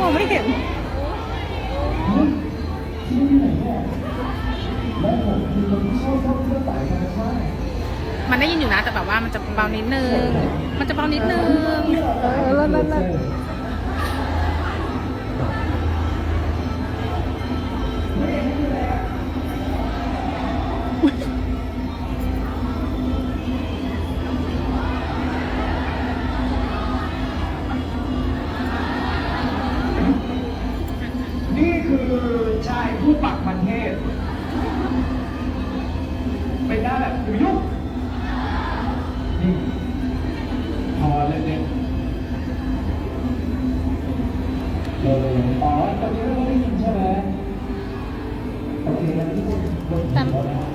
มองไม่เห็นมันได้ยินอยู่นะแต่แบบว่ามันจะเบานิดนึง มันจะเบานิดนึง เออแล้วแล้ว ผู้ปักมันเทศ เป็นหน้าแบบอยู่ยุ่งนี่พอเล่นๆเอออ๋อตอนนี้เราได้ยินใช่ไหมโอเคงั้นทุกคนลงแล้วนะ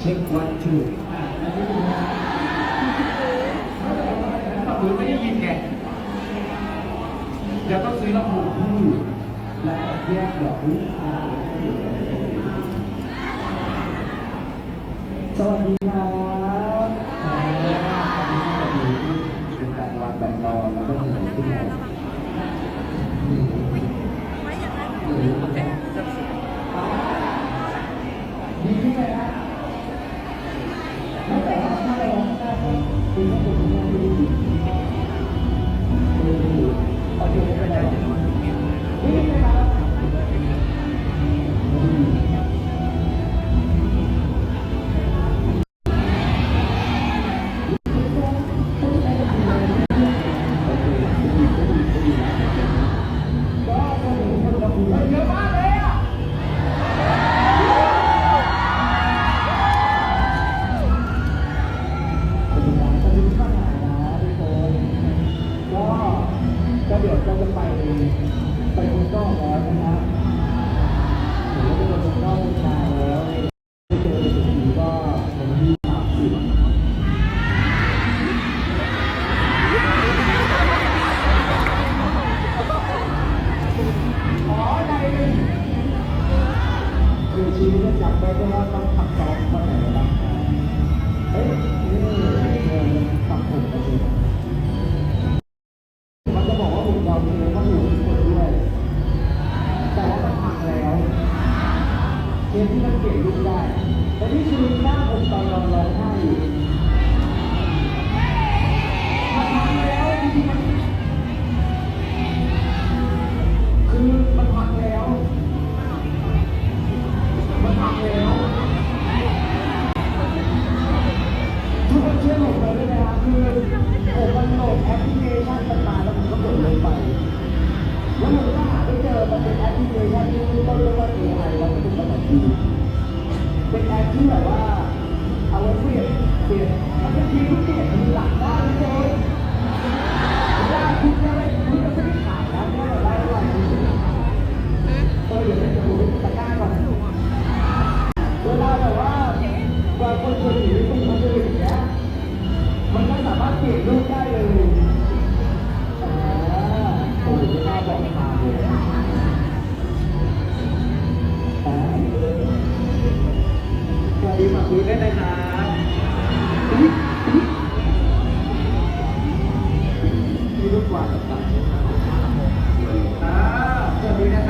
เช็ควันทูฝั่งนู้นไม่ได้ ยินไงเดี๋ยวต้องซื้อลำโพงคู่และแยกดอกลูกสวัสดีครับ ไปคุณก้องแล้วนะครับ เกมที่มันเปลี่ยนรูปได้ แต่นี่คือหน้าผมตอนเราร้องไห้อยู่มันพังแล้วจริงๆมันคือมันพังแล้ว มันพังแล้วทุกคนช่วยผมหน่อยได้ไหมครับคือผมมันโหลดแอปพลิเคชันมาแล้วผมก็กดลงไป แล้วผมก็หาไม่เจอมันเป็นแอปพลิเคชันที่ต้นเรื่องว่า AI แล้วมันเป็นภาษาจีน เป็นแอปที่แบบว่าเอาไว้เปลี่ยนเปลี่ยนมันเป็นทีมที่เปลี่ยนเป็นหลักได้เลยเวลาคุณจะไม่คุณจะไม่ได้ขายนะว่าเราได้เท่าไหร่เออเดี๋ยวจะดูตะก้าก่อนเวลาแบบว่าบางคนคนถือเป็นคนอื่นอย่างเงี้ยมันก็สามารถเปลี่ยนรูปได้ ดีฝากคุยได้เลยครับอุ๊ยอุ๊ยมีลูกหวานครับสวัสดีนะครับ